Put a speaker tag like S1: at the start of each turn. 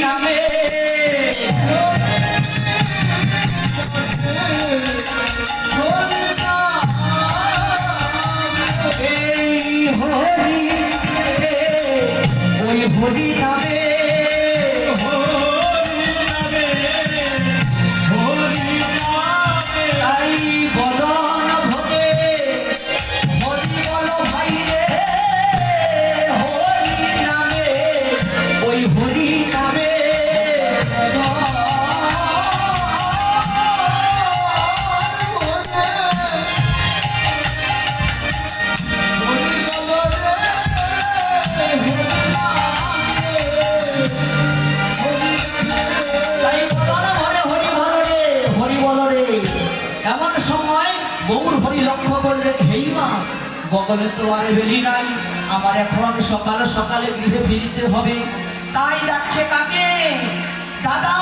S1: নামে এই হরি ওই হরি নামে তাই বদন এমন সময় বউর হরি লক্ষ্য করলেন, হেই মা বগলে তো আর বেলি নাই, আমার এখন সকাল সকালে গৃহে ফিরিতে হবে। তাই ডাকছে কাকে? দাদা